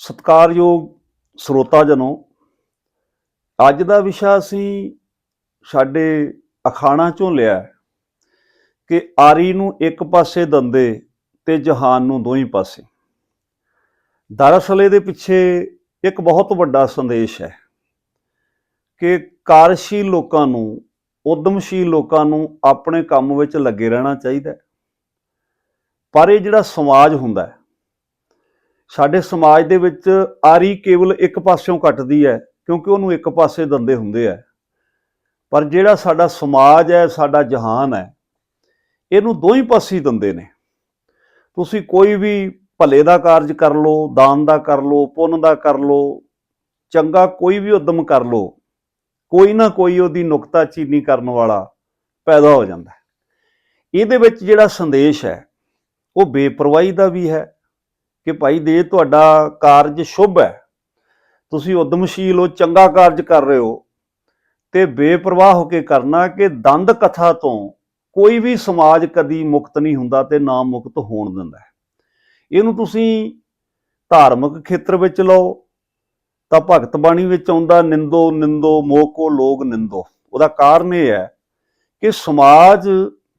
ਸਤਿਕਾਰਯੋਗ ਸਰੋਤਾ ਜਨੋ, ਅੱਜ ਦਾ ਵਿਸ਼ਾ ਅਸੀਂ ਸਾਡੇ ਅਖਾਣਾ ਚੋਂ ਲਿਆ ਕਿ ਆਰੀ ਨੂੰ ਇੱਕ ਪਾਸੇ ਦੰਦੇ ਤੇ ਜਹਾਨ ਨੂੰ ਦੋਹੀਂ ਪਾਸੇ। ਦਰਅਸਲ ਇਹਦੇ ਪਿੱਛੇ ਇੱਕ ਬਹੁਤ ਵੱਡਾ ਸੰਦੇਸ਼ ਹੈ ਕਿ ਕਾਰਜਸ਼ੀਲ ਲੋਕਾਂ ਨੂੰ, ਉਦਮਸ਼ੀਲ ਲੋਕਾਂ ਨੂੰ ਆਪਣੇ ਕੰਮ ਵਿੱਚ ਲੱਗੇ ਰਹਿਣਾ ਚਾਹੀਦਾ ਪਰ ਇਹ ਜਿਹੜਾ ਸਮਾਜ ਹੁੰਦਾ ਹੈ ਸਾਡੇ ਸਮਾਜ ਦੇ ਵਿੱਚ ਆਰੀ ਕੇਵਲ ਇੱਕ ਪਾਸਿਓਂ ਕੱਟਦੀ ਹੈ, ਕਿਉਂਕਿ ਉਹਨੂੰ ਇੱਕ ਪਾਸੇ ਦੰਦੇ ਹੁੰਦੇ ਆ। ਪਰ ਜਿਹੜਾ ਸਾਡਾ ਸਮਾਜ ਹੈ, ਸਾਡਾ ਜਹਾਨ ਹੈ, ਇਹਨੂੰ ਦੋਹੀਂ ਪਾਸੇ ਹੀ ਦੰਦੇ ਨੇ। ਤੁਸੀਂ ਕੋਈ ਵੀ ਭਲੇ ਦਾ ਕਾਰਜ ਕਰ ਲਓ, ਦਾਨ ਦਾ ਕਰ ਲਓ, ਪੁੰਨ ਦਾ ਕਰ ਲਓ, ਚੰਗਾ ਕੋਈ ਵੀ ਉਦਮ ਕਰ ਲਓ, ਕੋਈ ਨਾ ਕੋਈ ਉਹਦੀ ਨੁਕਤਾਚੀਨੀ ਕਰਨ ਵਾਲਾ ਪੈਦਾ ਹੋ ਜਾਂਦਾ ਇਹਦੇ ਵਿੱਚ ਜਿਹੜਾ ਸੰਦੇਸ਼ ਹੈ, ਉਹ ਬੇਪਰਵਾਹੀ ਦਾ ਵੀ ਹੈ ਕਿ ਭਾਈ ਦੇ ਤੁਹਾਡਾ ਕਾਰਜ ਸ਼ੁਭ ਹੈ, ਤੁਸੀਂ ਉਦਮਸ਼ੀਲ ਹੋ, ਚੰਗਾ ਕਾਰਜ ਕਰ ਰਹੇ ਹੋ, ਤੇ ਬੇਪਰਵਾਹ ਹੋ ਕੇ ਕਰਨਾ ਕਿ ਦੰਦ ਕਥਾ ਤੋਂ ਕੋਈ ਵੀ ਸਮਾਜ ਕਦੀ ਮੁਕਤ ਨਹੀਂ ਹੁੰਦਾ ਤੇ ਨਾ ਮੁਕਤ ਹੋਣ ਦਿੰਦਾ ਇਹਨੂੰ ਤੁਸੀਂ ਧਾਰਮਿਕ ਖੇਤਰ ਵਿੱਚ ਲਓ, ਤਾਂ ਭਗਤ ਬਾਣੀ ਵਿੱਚ ਆਉਂਦਾ, ਨਿੰਦੋ ਨਿੰਦੋ ਮੋਕੋ ਲੋਗ ਨਿੰਦੋ। ਉਹਦਾ ਕਾਰਨ ਇਹ ਹੈ ਕਿ ਸਮਾਜ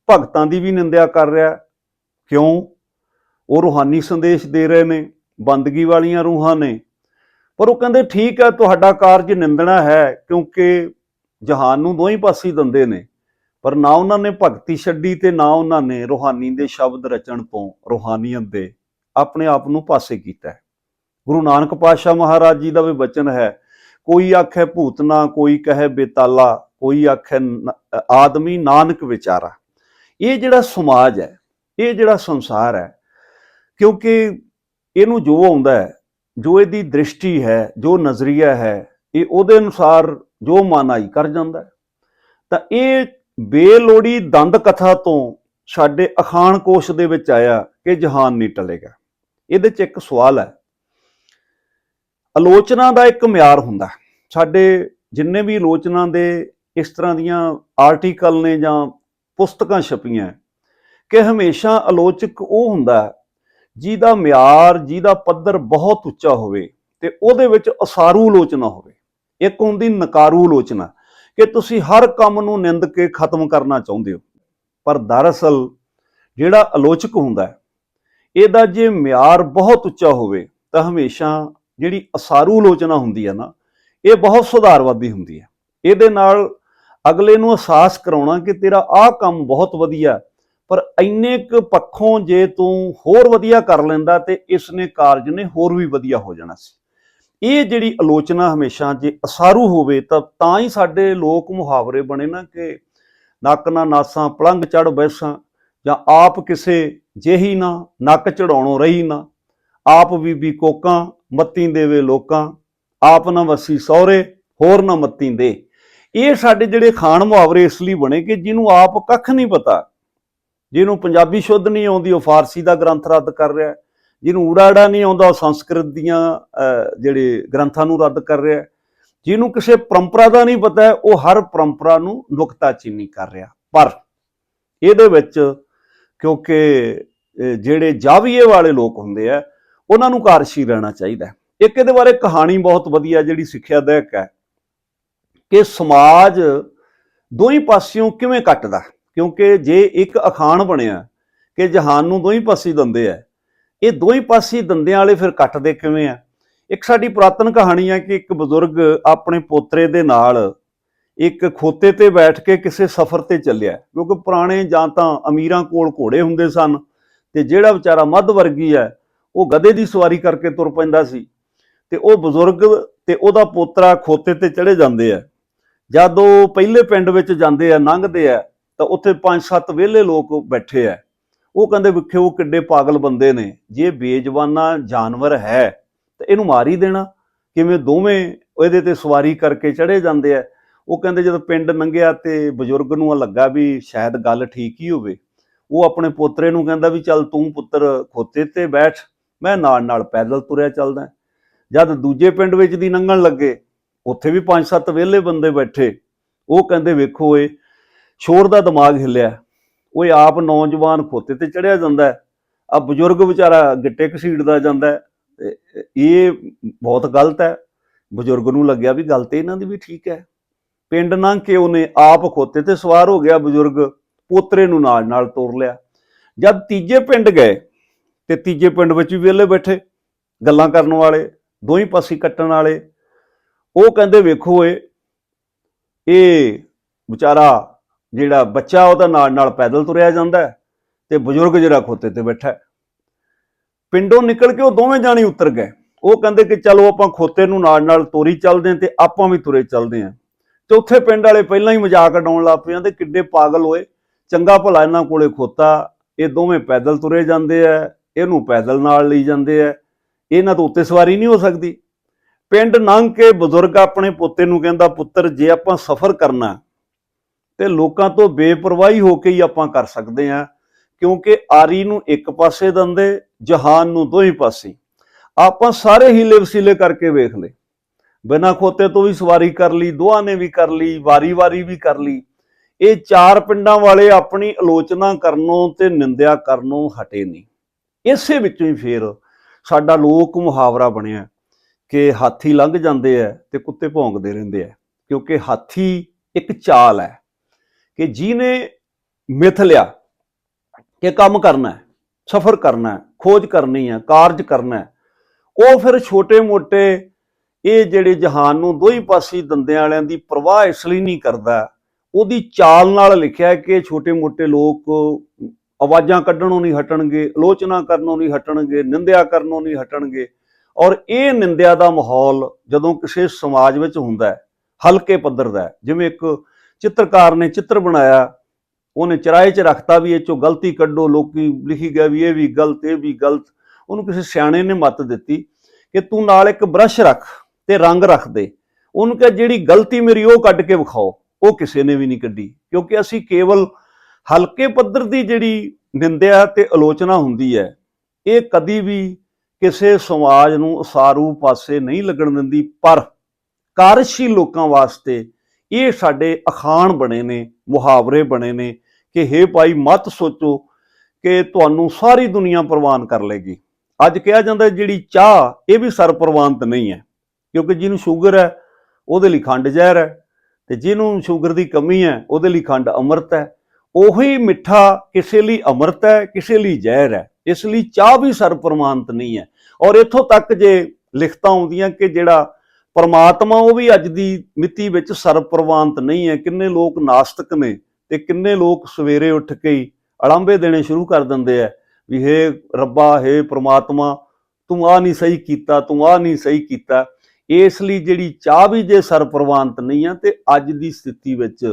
ਭਗਤਾਂ ਦੀ ਵੀ ਨਿੰਦਿਆ ਕਰ ਰਿਹਾ ਕਿਉਂ? ਉਹ ਰੂਹਾਨੀ ਸੰਦੇਸ਼ ਦੇ ਰਹੇ ਨੇ, ਬੰਦਗੀ ਵਾਲੀਆਂ ਰੂਹਾਂ ਨੇ। ਪਰ ਉਹ ਕਹਿੰਦੇ, ਠੀਕ ਹੈ, ਤੁਹਾਡਾ ਕਾਰਜ ਨਿੰਦਣਾ ਹੈ, ਕਿਉਂਕਿ ਜਹਾਨ ਨੂੰ ਦੋਹੀਂ ਪਾਸੇ ਦੰਦੇ ਨੇ। ਪਰ ਨਾ ਉਹਨਾਂ ਨੇ ਭਗਤੀ ਛੱਡੀ ਤੇ ਨਾ ਉਹਨਾਂ ਨੇ ਰੂਹਾਨੀ ਦੇ ਸ਼ਬਦ ਰਚਣ ਤੋਂ ਰੂਹਾਨੀਅਤ ਦੇ ਆਪਣੇ ਆਪ ਨੂੰ ਪਾਸੇ ਕੀਤਾ ਗੁਰੂ ਨਾਨਕ ਪਾਤਸ਼ਾਹ ਮਹਾਰਾਜ ਜੀ ਦਾ ਵੀ ਬਚਨ ਹੈ, ਕੋਈ ਆਖੇ ਭੂਤਨਾ ਕੋਈ ਕਹੇ ਬੇਤਾਲਾ, ਕੋਈ ਆਖੇ ਆਦਮੀ ਨਾਨਕ ਵਿਚਾਰਾ। ਇਹ ਜਿਹੜਾ ਸਮਾਜ ਹੈ, ਇਹ ਜਿਹੜਾ ਸੰਸਾਰ ਹੈ ਕਿਉਂਕਿ ਇਹਨੂੰ ਜੋ ਆਉਂਦਾ ਹੈ, ਜੋ ਇਹਦੀ ਦ੍ਰਿਸ਼ਟੀ ਹੈ, ਜੋ ਨਜ਼ਰੀਆ ਹੈ, ਇਹ ਉਹਦੇ ਅਨੁਸਾਰ ਜੋ ਮਨ ਆਈ ਕਰ ਜਾਂਦਾ ਤਾਂ ਇਹ ਬੇਲੋੜੀ ਦੰਦ ਕਥਾ ਤੋਂ ਸਾਡੇ ਅਖਾਣ ਕੋਸ਼ ਦੇ ਵਿੱਚ ਆਇਆ ਕਿ ਜਹਾਨ ਨਹੀਂ ਟਲੇਗਾ। ਇਹਦੇ 'ਚ ਇੱਕ ਸਵਾਲ ਹੈ। ਆਲੋਚਨਾ ਦਾ ਇੱਕ ਮਿਆਰ ਹੁੰਦਾ ਸਾਡੇ ਜਿੰਨੇ ਵੀ ਆਲੋਚਨਾ ਦੇ ਇਸ ਤਰ੍ਹਾਂ ਦੀਆਂ ਆਰਟੀਕਲ ਨੇ ਜਾਂ ਪੁਸਤਕਾਂ ਛਪੀਆਂ ਕਿ ਹਮੇਸ਼ਾ ਆਲੋਚਕ ਉਹ ਹੁੰਦਾ ਜਿਹਦਾ ਮਿਆਰ, ਜਿਹਦਾ ਪੱਧਰ ਬਹੁਤ ਉੱਚਾ ਹੋਵੇ ਤੇ ਉਹਦੇ ਵਿੱਚ ਅਸਾਰੂ ਆਲੋਚਨਾ ਹੋਵੇ। ਇੱਕ ਹੁੰਦੀ ਨਕਾਰੂ ਆਲੋਚਨਾ ਕਿ ਤੁਸੀਂ ਹਰ ਕੰਮ ਨੂੰ ਨਿੰਦ ਕੇ ਖਤਮ ਕਰਨਾ ਚਾਹੁੰਦੇ ਹੋ। ਪਰ ਦਰਅਸਲ ਜਿਹੜਾ ਆਲੋਚਕ ਹੁੰਦਾ ਹੈ, ਇਹਦਾ ਜੇ ਮਿਆਰ ਬਹੁਤ ਉੱਚਾ ਹੋਵੇ, ਤਾਂ ਹਮੇਸ਼ਾ ਜਿਹੜੀ ਅਸਾਰੂ ਆਲੋਚਨਾ ਹੁੰਦੀ ਹੈ ਨਾ, ਇਹ ਬਹੁਤ ਸੁਧਾਰਵਾਦੀ ਹੁੰਦੀ ਹੈ। ਇਹਦੇ ਨਾਲ ਅਗਲੇ ਨੂੰ ਅਹਿਸਾਸ ਕਰਾਉਣਾ ਕਿ ਤੇਰਾ ਆਹ ਕੰਮ ਬਹੁਤ ਵਧੀਆ ਪਰ ਇੰਨੇ ਕੁ ਪੱਖੋਂ ਜੇ ਤੂੰ ਹੋਰ ਵਧੀਆ ਕਰ ਲੈਂਦਾ ਤੇ ਇਸ ਨੇ ਕਾਰਜ ਨੇ ਹੋਰ ਵੀ ਵਧੀਆ ਹੋ ਜਾਣਾ ਸੀ। ਇਹ ਜਿਹੜੀ ਆਲੋਚਨਾ ਹਮੇਸ਼ਾ ਜੇ ਅਸਾਰੂ ਹੋਵੇ ਤਾਂ ਤਾਂ ਹੀ ਸਾਡੇ ਲੋਕ ਮੁਹਾਵਰੇ ਬਣੇ ਨਾ ਕਿ ਨੱਕ ਨਾ ਨਾਸਾਂ ਪਲੰਗ ਚੜ ਬੈਸਾਂ ਜਾਂ ਆਪ ਕਿਸੇ ਜਿਹੀ ਨਾ, ਨੱਕ ਚੜਾਉਣੋਂ ਰਹੀ ਨਾ। ਆਪ ਬੀਬੀ ਕੋਕਾਂ, ਮੱਤੀ ਦੇਵੇ ਲੋਕਾਂ, ਆਪ ਨਾ ਵਸੀ ਸਹੁਰੇ, ਹੋਰ ਨਾ ਮੱਤੀ ਦੇ। ਇਹ ਸਾਡੇ ਜਿਹੜੇ ਖਾਣ ਮੁਹਾਵਰੇ ਇਸ ਲਈ ਬਣੇ ਕਿ ਜਿਹਨੂੰ ਆਪ ਕੱਖ ਨਹੀਂ ਪਤਾ ਜਿਹਨੂੰ ਪੰਜਾਬੀ ਸ਼ੁੱਧ ਨਹੀਂ ਆਉਂਦੀ, ਉਹ ਫਾਰਸੀ ਦਾ ਗ੍ਰੰਥ ਰੱਦ ਕਰ ਰਿਹਾ ਹੈ। ਜਿਹਨੂੰ ਊੜਾੜਾ ਨਹੀਂ ਆਉਂਦਾ, ਉਹ ਸੰਸਕ੍ਰਿਤ ਦੀਆਂ ਜਿਹੜੇ ਗ੍ਰੰਥਾਂ ਨੂੰ ਰੱਦ ਕਰ ਰਿਹਾ ਜਿਹਨੂੰ ਕਿਸੇ ਪਰੰਪਰਾ ਦਾ ਨਹੀਂ ਪਤਾ ਉਹ ਹਰ ਪਰੰਪਰਾ ਨੂੰ ਨੁਕਤਾਚੀਨੀ ਕਰ ਰਿਹਾ। ਪਰ ਇਹਦੇ ਵਿੱਚ ਕਿਉਂਕਿ ਜਿਹੜੇ ਜਾਵੀਏ ਵਾਲੇ ਲੋਕ ਹੁੰਦੇ ਆ, ਉਹਨਾਂ ਨੂੰ ਕਾਰਸ਼ੀ ਰਹਿਣਾ ਚਾਹੀਦਾ ਇੱਕ ਇਹਦੇ ਬਾਰੇ ਕਹਾਣੀ ਬਹੁਤ ਵਧੀਆ, ਜਿਹੜੀ ਸਿੱਖਿਆ ਦਾਇਕ ਹੈ ਕਿ ਸਮਾਜ ਦੋਹੀਂ ਪਾਸਿਓਂ ਕਿਵੇਂ ਕੱਟਦਾ ਕਿਉਂਕਿ ਜੇ ਇੱਕ ਅਖਾਣ ਬਣਿਆ ਕਿ ਜਹਾਨ ਨੂੰ ਦੋਹੀਂ ਪਾਸੇ ਦੰਦੇ ਆ, ਇਹ ਦੋਹੀਂ ਪਾਸੇ ਦੰਦਿਆਂ ਵਾਲੇ ਫਿਰ ਕੱਟਦੇ ਕਿਵੇਂ ਆ? ਇੱਕ ਸਾਡੀ ਪੁਰਾਤਨ ਕਹਾਣੀ ਹੈ ਕਿ ਇੱਕ ਬਜ਼ੁਰਗ ਆਪਣੇ ਪੋਤਰੇ ਦੇ ਨਾਲ ਇੱਕ ਖੋਤੇ ਤੇ ਬੈਠ ਕੇ ਕਿਸੇ ਸਫ਼ਰ ਤੇ ਚੱਲਿਆ। ਕਿਉਂਕਿ ਪੁਰਾਣੇ ਜਾਂ ਤਾਂ ਅਮੀਰਾਂ ਕੋਲ ਘੋੜੇ ਹੁੰਦੇ ਸਨ ਤੇ ਜਿਹੜਾ ਵਿਚਾਰਾ ਮੱਧ ਵਰਗੀ ਹੈ ਉਹ ਗਧੇ ਦੀ ਸਵਾਰੀ ਕਰਕੇ ਤੁਰ ਪੈਂਦਾ ਸੀ ਤੇ ਉਹ ਬਜ਼ੁਰਗ ਤੇ ਉਹਦਾ ਪੋਤਰਾ ਖੋਤੇ ਤੇ ਚੜੇ ਜਾਂਦੇ ਆ। ਜਦ ਉਹ ਪਹਿਲੇ ਪਿੰਡ ਵਿੱਚ ਜਾਂਦੇ ਆ, ਲੰਘਦੇ ਆ ਤਾਂ ਉੱਥੇ ਪੰਜ ਸੱਤ ਵਿਹਲੇ ਲੋਕ ਬੈਠੇ ਆ ਉਹ ਕਹਿੰਦੇ ਵਿਖੇ ਉਹ ਕਿੱਡੇ ਪਾਗਲ ਬੰਦੇ ਨੇ, ਜੇ ਬੇਜਵਾਨਾ ਜਾਨਵਰ ਹੈ ਤਾਂ ਇਹਨੂੰ ਮਾਰ ਹੀ ਦੇਣਾ। ਕਿਵੇਂ ਦੋਵੇਂ ਇਹਦੇ ਤੇ ਸਵਾਰੀ ਕਰਕੇ ਚੜੇ ਜਾਂਦੇ ਆ ਉਹ ਕਹਿੰਦੇ ਜਦੋਂ ਪਿੰਡ ਲੰਘਿਆ ਤੇ ਬਜ਼ੁਰਗ ਨੂੰ ਲੱਗਾ ਵੀ ਸ਼ਾਇਦ ਗੱਲ ਠੀਕ ਹੀ ਹੋਵੇ। ਉਹ ਆਪਣੇ ਪੋਤਰੇ ਨੂੰ ਕਹਿੰਦਾ ਵੀ ਚੱਲ ਤੂੰ ਪੁੱਤਰ ਖੋਤੇ ਤੇ ਬੈਠ, ਮੈਂ ਨਾਲ ਨਾਲ ਪੈਦਲ ਤੁਰਿਆ ਚੱਲਦਾ। ਜਦ ਦੂਜੇ ਪਿੰਡ ਵਿੱਚ ਦੀ ਲੰਘਣ ਲੱਗੇ, ਉੱਥੇ ਵੀ ਪੰਜ ਸੱਤ ਵਿਹਲੇ ਬੰਦੇ ਬੈਠੇ। ਉਹ ਕਹਿੰਦੇ ਵੇਖੋ ਏ ਸ਼ੋਰ ਦਾ ਦਿਮਾਗ ਹਿੱਲਿਆ। ਓਏ ਆਪ ਨੌਜਵਾਨ ਖੋਤੇ ਤੇ ਚੜਿਆ ਜਾਂਦਾ ਆ ਬਜ਼ੁਰਗ ਵਿਚਾਰਾ ਗਿੱਟੇ ਘਸੀੜਦਾ ਜਾਂਦਾ ਇਹ ਬਹੁਤ ਗਲਤ ਹੈ। ਬਜ਼ੁਰਗ ਨੂੰ ਲੱਗਿਆ ਵੀ ਗੱਲ ਤੇ ਇਹਨਾਂ ਦੀ ਵੀ ਠੀਕ ਹੈ। ਪਿੰਡ ਨਾ ਕੇ ਉਹਨੇ ਆਪ ਖੋਤੇ ਤੇ ਸਵਾਰ ਹੋ ਗਿਆ ਬਜ਼ੁਰਗ। ਪੋਤਰੇ ਨੂੰ ਨਾਲ ਨਾਲ ਤੋਰ ਲਿਆ। ਜਦ ਤੀਜੇ ਪਿੰਡ ਗਏ ਤੇ ਤੀਜੇ ਪਿੰਡ ਵਿੱਚ ਵੀ ਵਿਹਲੇ ਬੈਠੇ, ਗੱਲਾਂ ਕਰਨ ਵਾਲੇ, ਦੋਹੀਂ ਪਾਸੇ ਕੱਟਣ ਵਾਲੇ, ਉਹ ਕਹਿੰਦੇ ਵੇਖੋ ਏ, ਇਹ ਵਿਚਾਰਾ ਜਿਹੜਾ ਬੱਚਾ ਉਹਦਾ ਨਾਲ ਨਾਲ ਪੈਦਲ ਤੁਰਿਆ ਜਾਂਦਾ ਹੈ ਤੇ ਬਜ਼ੁਰਗ ਜਿਹੜਾ ਖੋਤੇ ਤੇ ਬੈਠਾ ਪਿੰਡੋਂ ਨਿਕਲ ਕੇ ਉਹ ਦੋਵੇਂ ਜਾਣੇ ਉਤਰ ਗਏ। ਉਹ ਕਹਿੰਦੇ ਕਿ ਚਲੋ ਆਪਾਂ ਖੋਤੇ ਨੂੰ ਨਾਲ ਨਾਲ ਤੋਰੀ ਚੱਲਦੇ ਹਾਂ ਤੇ ਆਪਾਂ ਵੀ ਤੁਰੇ ਚੱਲਦੇ ਹਾਂ। ਉੱਥੇ ਪਿੰਡ ਵਾਲੇ ਪਹਿਲਾਂ ਹੀ ਮਜ਼ਾਕ ਉਡਾਉਣ ਲੱਗ ਪਏ ਤੇ ਕਿੱਡੇ ਪਾਗਲ ਹੋਏ। ਚੰਗਾ ਭਲਾ ਇਹਨਾਂ ਕੋਲੇ ਖੋਤਾ, ਇਹ ਦੋਵੇਂ ਪੈਦਲ ਤੁਰੇ ਜਾਂਦੇ ਆ, ਇਹਨੂੰ ਪੈਦਲ ਨਾਲ ਲਈ ਜਾਂਦੇ ਆ। ਇਹਨਾਂ ਤੋਂ ਉੱਤੇ ਸਵਾਰੀ ਨਹੀਂ ਹੋ ਸਕਦੀ। ਪਿੰਡ ਲੰਘ ਕੇ ਬਜ਼ੁਰਗ ਆਪਣੇ ਪੋਤੇ ਨੂੰ ਕਹਿੰਦਾ, ਪੁੱਤਰ, ਜੇ ਆਪਾਂ ਸਫ਼ਰ ਕਰਨਾ ਤੇ ਲੋਕਾਂ ਤੋਂ ਬੇਪਰਵਾਹੀ ਹੋ ਕੇ ਹੀ ਆਪਾਂ ਕਰ ਸਕਦੇ ਆ ਕਿਉਂਕਿ ਆਰੀ ਨੂੰ ਇੱਕ ਪਾਸੇ ਦੰਦੇ, ਜਹਾਨ ਨੂੰ ਦੋਹੀ ਪਾਸੇ। ਆਪਾਂ ਸਾਰੇ ਹੀਲੇ ਵਸੀਲੇ ਕਰਕੇ ਵੇਖ ਲਏ। ਬਿਨਾਂ ਖੋਤੇ ਤੋਂ ਵੀ ਸਵਾਰੀ ਕਰ ਲਈ, ਦੋਹਾਂ ਨੇ ਵੀ ਕਰ ਲਈ, ਵਾਰੀ-ਵਾਰੀ ਵੀ ਕਰ ਲਈ। ਇਹ ਚਾਰ ਪਿੰਡਾਂ ਵਾਲੇ ਆਪਣੀ ਆਲੋਚਨਾ ਕਰਨੋਂ ਤੇ ਨਿੰਦਿਆ ਕਰਨੋਂ ਹਟੇ ਨਹੀਂ। ਇਸੇ ਵਿੱਚੋਂ ਹੀ ਫੇਰ ਸਾਡਾ ਲੋਕ ਮੁਹਾਵਰਾ ਬਣਿਆ ਕਿ ਹਾਥੀ ਲੰਘ ਜਾਂਦੇ ਆ ਤੇ ਕੁੱਤੇ ਭੌਂਕਦੇ ਰਹਿੰਦੇ ਆ, ਕਿਉਂਕਿ ਹਾਥੀ ਇੱਕ ਚਾਲ ਹੈ। ਕਿ ਜਿਹਨੇ ਮਿਥ ਲਿਆ ਕਿ ਕੰਮ ਕਰਨਾ ਹੈ, ਸਫ਼ਰ ਕਰਨਾ ਹੈ, ਖੋਜ ਕਰਨੀ ਹੈ, ਕਾਰਜ ਕਰਨਾ ਹੈ, ਉਹ ਫਿਰ ਛੋਟੇ-ਮੋਟੇ ਇਹ ਜਿਹੜੇ ਜਹਾਨ ਨੂੰ ਦੋਹੀ ਪਾਸੇ ਦੰਦਿਆਂ ਵਾਲਿਆਂ ਦੀ ਪਰਵਾਹ ਇਸ ਲਈ ਨਹੀਂ ਕਰਦਾ, ਉਹਦੀ ਚਾਲ ਨਾਲ ਲਿਖਿਆ ਕਿ ਛੋਟੇ-ਮੋਟੇ ਲੋਕ ਆਵਾਜ਼ਾਂ ਕੱਢਣੋਂ ਨਹੀਂ ਹਟਣਗੇ, ਆਲੋਚਨਾ ਕਰਨੋਂ ਨਹੀਂ ਹਟਣਗੇ, ਨਿੰਦਿਆ ਕਰਨੋਂ ਨਹੀਂ ਹਟਣਗੇ ਔਰ ਇਹ ਨਿੰਦਿਆ ਦਾ ਮਾਹੌਲ ਜਦੋਂ ਕਿਸੇ ਸਮਾਜ ਵਿੱਚ ਹੁੰਦਾ ਹੈ, ਹਲਕੇ ਪੱਧਰ ਦਾ ਜਿਵੇਂ ਇੱਕ ਚਿੱਤਰਕਾਰ ਨੇ ਚਿੱਤਰ ਬਣਾਇਆ, ਉਹਨੇ ਚਰਾਏ 'ਚ ਰੱਖਤਾ ਵੀ ਇਹ ਚੋਂ ਗਲਤੀ ਕੱਢੋ, ਲੋਕੀ ਲਿਖੀ ਗਿਆ ਵੀ ਇਹ ਵੀ ਗਲਤ, ਇਹ ਵੀ ਗਲਤ। ਉਹਨੂੰ ਕਿਸੇ ਸਿਆਣੇ ਨੇ ਮੱਤ ਦਿੱਤੀ ਕਿ ਤੂੰ ਨਾਲ ਇੱਕ ਬ੍ਰਸ਼ ਰੱਖ ਤੇ ਰੰਗ ਰੱਖ ਦੇ। ਉਹਨੂੰ ਕਿਹਾ, ਜਿਹੜੀ ਗਲਤੀ ਮੇਰੀ ਉਹ ਕੱਢ ਕੇ ਵਿਖਾਓ। ਉਹ ਕਿਸੇ ਨੇ ਵੀ ਨਹੀਂ ਕੱਢੀ, ਕਿਉਂਕਿ ਅਸੀਂ ਕੇਵਲ ਹਲਕੇ ਪੱਧਰ ਦੀ ਜਿਹੜੀ ਨਿੰਦਿਆ ਤੇ ਆਲੋਚਨਾ ਹੁੰਦੀ ਹੈ, ਇਹ ਕਦੀ ਵੀ ਕਿਸੇ ਸਮਾਜ ਨੂੰ ਉਸਾਰੂ ਪਾਸੇ ਨਹੀਂ ਲੱਗਣ ਦਿੰਦੀ। ਪਰ ਕਾਰਜਸ਼ੀਲ ਲੋਕਾਂ ਵਾਸਤੇ ਇਹ ਸਾਡੇ ਅਖਾਣ ਬਣੇ ਨੇ, ਮੁਹਾਵਰੇ ਬਣੇ ਨੇ ਕਿ ਹੇ ਭਾਈ ਮਤ ਸੋਚੋ ਕਿ ਤੁਹਾਨੂੰ ਸਾਰੀ ਦੁਨੀਆ ਪ੍ਰਵਾਨ ਕਰ ਲੇਗੀ। ਅੱਜ ਕਿਹਾ ਜਾਂਦਾ ਜਿਹੜੀ ਚਾਹ ਇਹ ਵੀ ਸਰਪ੍ਰਵਾਨਤ ਨਹੀਂ ਹੈ, ਕਿਉਂਕਿ ਜਿਹਨੂੰ ਸ਼ੂਗਰ ਹੈ, ਉਹਦੇ ਲਈ ਖੰਡ ਜ਼ਹਿਰ ਹੈ ਤੇ ਜਿਹਨੂੰ ਸ਼ੂਗਰ ਦੀ ਕਮੀ ਹੈ, ਉਹਦੇ ਲਈ ਖੰਡ ਅੰਮ੍ਰਿਤ ਹੈ। ਉਹੀ ਮਿੱਠਾ ਕਿਸੇ ਲਈ ਅੰਮ੍ਰਿਤ ਹੈ, ਕਿਸੇ ਲਈ ਜ਼ਹਿਰ ਹੈ। ਇਸ ਲਈ ਚਾਹ ਵੀ ਸਰਪ੍ਰਮਾਨਤ ਨਹੀਂ ਹੈ। ਔਰ ਇੱਥੋਂ ਤੱਕ ਜੇ ਲਿਖਤਾਂ ਆਉਂਦੀਆਂ ਕਿ ਜਿਹੜਾ ਪਰਮਾਤਮਾ ਉਹ ਵੀ ਅੱਜ ਦੀ ਮਿਤੀ ਵਿੱਚ ਸਰਪ੍ਰਵਾਨਤ ਨਹੀਂ ਹੈ। ਕਿੰਨੇ ਲੋਕ ਨਾਸਤਿਕ ਨੇ ਤੇ ਕਿੰਨੇ ਲੋਕ ਸਵੇਰੇ ਉੱਠ ਕੇ ਹੀ ਅਲੰਬੇ ਦੇਣੇ ਸ਼ੁਰੂ ਕਰ ਦਿੰਦੇ ਆ ਵੀ ਹੇ ਰੱਬਾ, ਹੇ ਪ੍ਰਮਾਤਮਾ, ਤੂੰ ਆ ਨਹੀਂ ਸਹੀ ਕੀਤਾ, ਤੂੰ ਆ ਨਹੀਂ ਸਹੀ ਕੀਤਾ। ਇਸ ਲਈ ਜਿਹੜੀ ਚਾਹ ਵੀ ਜੇ ਸਰਪ੍ਰਵਾਨਤ ਨਹੀਂ ਆ ਤੇ ਅੱਜ ਦੀ ਸਥਿਤੀ ਵਿੱਚ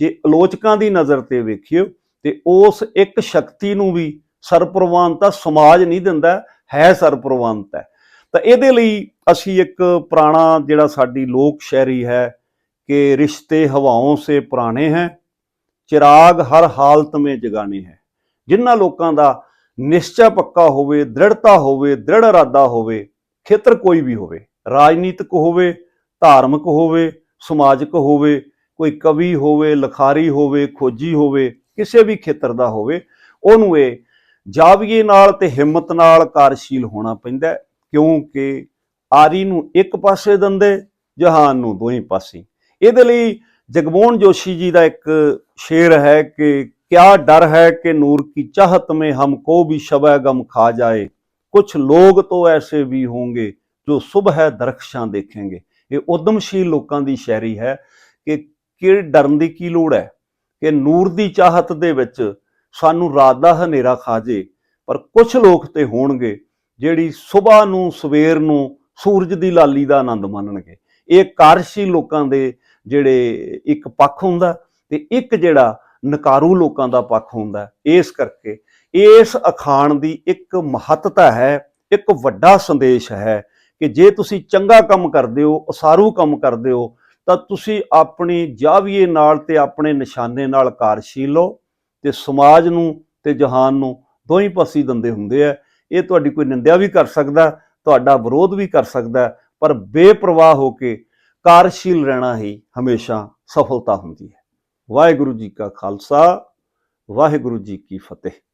ਜੇ ਆਲੋਚਕਾਂ ਦੀ ਨਜ਼ਰ ਤੇ ਵੇਖਿਓ ਤੇ ਉਸ ਇੱਕ ਸ਼ਕਤੀ ਨੂੰ ਵੀ ਸਰਪ੍ਰਵਾਨਤਾ ਸਮਾਜ ਨਹੀਂ ਦਿੰਦਾ, ਹੈ ਸਰਪ੍ਰਵਾਨਤ ਹੈ। ਤਾਂ ਇਹਦੇ ਲਈ ਅਸੀਂ ਇੱਕ ਪੁਰਾਣਾ ਜਿਹੜਾ ਸਾਡੀ ਲੋਕ ਸ਼ਾਇਰੀ ਹੈ ਕਿ ਰਿਸ਼ਤੇ ਹਵਾਓਂ ਸੇ ਪੁਰਾਣੇ ਹੈ, ਚਿਰਾਗ ਹਰ ਹਾਲਤ ਮੇ ਜਗਾਣੇ ਹੈ। ਜਿਨ੍ਹਾਂ ਲੋਕਾਂ ਦਾ ਨਿਸ਼ਚੈ ਪੱਕਾ ਹੋਵੇ, ਦ੍ਰਿੜਤਾ ਹੋਵੇ, ਦ੍ਰਿੜ ਇਰਾਦਾ ਹੋਵੇ, ਖੇਤਰ ਕੋਈ ਵੀ ਹੋਵੇ, ਰਾਜਨੀਤਿਕ ਹੋਵੇ, ਧਾਰਮਿਕ ਹੋਵੇ, ਸਮਾਜਿਕ ਹੋਵੇ, ਕੋਈ ਕਵੀ ਹੋਵੇ, ਲਖਾਰੀ ਹੋਵੇ, ਖੋਜੀ ਹੋਵੇ, ਕਿਸੇ ਵੀ ਖੇਤਰ ਦਾ ਹੋਵੇ, ਉਹਨੂੰ ਇਹ ਜਾਵੀਏ ਨਾਲ ਤੇ ਹਿੰਮਤ ਨਾਲ ਕਾਰਜਸ਼ੀਲ ਹੋਣਾ ਪੈਂਦਾ ਕਿਉਂਕਿ ਆਰੀ ਨੂੰ ਇੱਕ ਪਾਸੇ ਦੰਦੇ, ਜਹਾਨ ਨੂੰ ਦੋਹੀਂ ਪਾਸੇ। ਇਹਦੇ ਲਈ ਜਗਮੋਹਨ ਜੋਸ਼ੀ ਜੀ ਦਾ ਇੱਕ ਸ਼ੇਰ ਹੈ ਕਿ ਕਿਆ ਡਰ ਹੈ ਕਿ ਨੂਰ ਕੀ ਚਾਹਤ ਮੇ ਹਮ ਕੋ ਵੀ ਸ਼ਬੈ ਗਮ ਖਾ ਜਾਏ। ਕੁਝ ਲੋਗ ਤੋਂ ਐਸੇ ਵੀ ਹੋਣਗੇ ਜੋ ਸੁਭ ਹੈ ਦਰਖਸ਼ਾਂ ਦੇਖੇਗੇ ਇਹ ਉਦਮਸ਼ੀਲ ਲੋਕਾਂ ਦੀ ਸ਼ਹਿਰੀ ਹੈ ਕਿ ਕਿ ਡਰਨ ਦੀ ਕੀ ਲੋੜ ਹੈ? ਕਿ ਨੂਰ ਦੀ ਚਾਹਤ ਦੇ ਵਿੱਚ ਸਾਨੂੰ ਰਾਤ ਦਾ ਹਨੇਰਾ ਖਾ ਜੇ, ਪਰ ਕੁਝ ਲੋਕ ਤੇ ਹੋਣਗੇ ਜਿਹੜੀ ਸਵੇਰ ਨੂੰ ਸਵੇਰ ਨੂੰ ਸੂਰਜ ਦੀ ਲਾਲੀ ਦਾ ਆਨੰਦ ਮਾਣਨਗੇ। ਇਹ ਕਾਰਸ਼ੀ ਲੋਕਾਂ ਦੇ ਜਿਹੜੇ ਇੱਕ ਪੱਖ ਹੁੰਦਾ ਤੇ ਇੱਕ ਜਿਹੜਾ ਨਕਾਰੂ ਲੋਕਾਂ ਦਾ ਪੱਖ ਹੁੰਦਾ, ਇਸ ਕਰਕੇ ਇਸ ਅਖਾਣ ਦੀ ਇੱਕ ਮਹੱਤਤਾ ਹੈ, ਇੱਕ ਵੱਡਾ ਸੰਦੇਸ਼ ਹੈ ਕਿ ਜੇ ਤੁਸੀਂ ਚੰਗਾ ਕੰਮ ਕਰਦੇ ਹੋ ਅਸਾਰੂ ਕੰਮ ਕਰਦੇ ਹੋ, ਤਾਂ ਤੁਸੀਂ ਆਪਣੀ ਜਾਵੀਏ ਨਾਲ ਤੇ ਆਪਣੇ ਨਿਸ਼ਾਨੇ ਨਾਲ ਕਾਰਜਸ਼ੀਲ ਹੋ ਤੇ ਸਮਾਜ ਨੂੰ ਤੇ ਜਹਾਨ ਨੂੰ ਦੋਹੀਂ ਪਾਸੇ ਦੰਦੇ ਹੁੰਦੇ ਆ। ਇਹ ਤੁਹਾਡੀ ਕੋਈ ਨਿੰਦਿਆ ਵੀ ਕਰ ਸਕਦਾ, ਤੁਹਾਡਾ ਵਿਰੋਧ ਵੀ ਕਰ ਸਕਦਾ, ਪਰ ਬੇਪਰਵਾਹ ਹੋ ਕੇ ਕਾਰਜਸ਼ੀਲ ਰਹਿਣਾ ਹੀ ਹਮੇਸ਼ਾ ਸਫਲਤਾ ਹੁੰਦੀ ਹੈ। ਵਾਹਿਗੁਰੂ ਜੀ ਕਾ ਖਾਲਸਾ, ਵਾਹਿਗੁਰੂ ਜੀ ਕੀ ਫਤਿਹ।